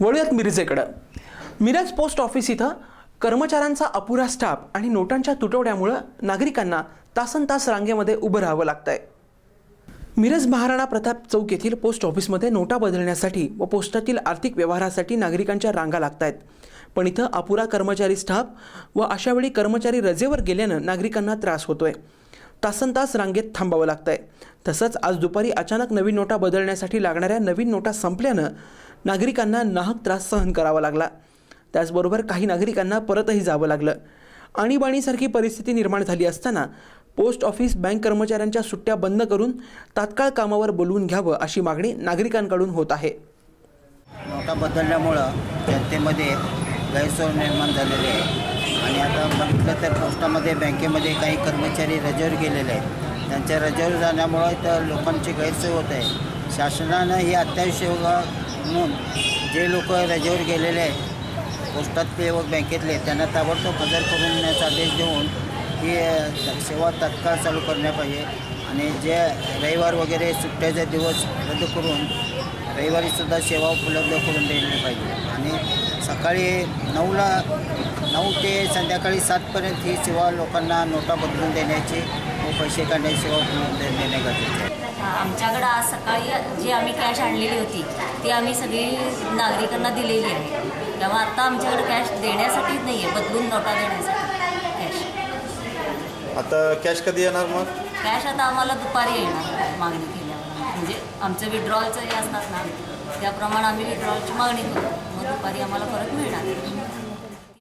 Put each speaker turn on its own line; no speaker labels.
वळूयात मिरजेकडं. Miraj post office इथं कर्मचाऱ्यांचा अपुरा स्टाफ आणि नोटांच्या तुटवड्यामुळं नागरिकांना तासन तास रांगेमध्ये उभं राहावं लागतंय. मिरज महाराणा प्रताप चौक येथील पोस्ट ऑफिसमध्ये नोटा बदलण्यासाठी व पोस्टातील आर्थिक व्यवहारासाठी नागरिकांच्या रांगा लागत आहेत पण इथं अपुरा कर्मचारी स्टाफ व अशावेळी कर्मचारी रजेवर गेल्यानं नागरिकांना त्रास होतोय. तासन तास रांगेत थांबावं लागतंय. तसंच आज दुपारी अचानक नवीन नोटा बदलण्यासाठी लागणाऱ्या नवीन नोटा संपल्यानं नागरिकांना नाहक त्रास सहन करावा लागला. त्याचबरोबर काही नागरिकांना परतही जावं लागलं. आणीबाणीसारखी परिस्थिती निर्माण झाली असताना पोस्ट ऑफिस बँक कर्मचाऱ्यांच्या सुट्ट्या बंद करून तात्काळ कामावर बोलवून घ्यावं अशी मागणी नागरिकांकडून होत आहे.
नोटा बदलल्यामुळं जनतेमध्ये गैरसोय निर्माण झालेली आहे. आणि आता बघितलं तर पोस्टामध्ये बँकेमध्ये काही कर्मचारी रजेवर गेलेले आहेत. त्यांच्या रजेवर जाण्यामुळं तर लोकांची गैरसोय होत आहे. शासनानं ही अत्यावश्यक म्हणून जे लोक रजेवर गेलेले आहेत पोस्टातले व बँकेतले त्यांना ताबडतोब हजर करून आदेश देऊन ही सेवा तात्काळ चालू करण्या पाहिजे. आणि जे रविवार वगैरे सुट्ट्याचे दिवस रद्द करून रविवारीसुद्धा सेवा उपलब्ध करून दिली पाहिजे. आणि सकाळी नऊला नऊ ते संध्याकाळी सातपर्यंत ही सेवा लोकांना नोटा बदलून देण्याची व पैसे काढण्याची सेवा उपलब्ध देणे गरजेचे
आमच्याकडं आज सकाळी जी आम्ही कॅश आणलेली होती ती आम्ही सगळी नागरिकांना दिलेली आहे. तेव्हा आत्ता आमच्याकडे कॅश देण्यासाठीच नाही आहे बदलून नोटा देण्यासाठी कॅश
आता कॅश कधी येणार मग?
कॅश आता आम्हाला दुपारी येणार मागणी केल्यावर. म्हणजे आमचं विड्रॉलचं हे असतात ना त्याप्रमाणे आम्ही विड्रॉलची मागणी करू. मग दुपारी आम्हाला परत मिळणार.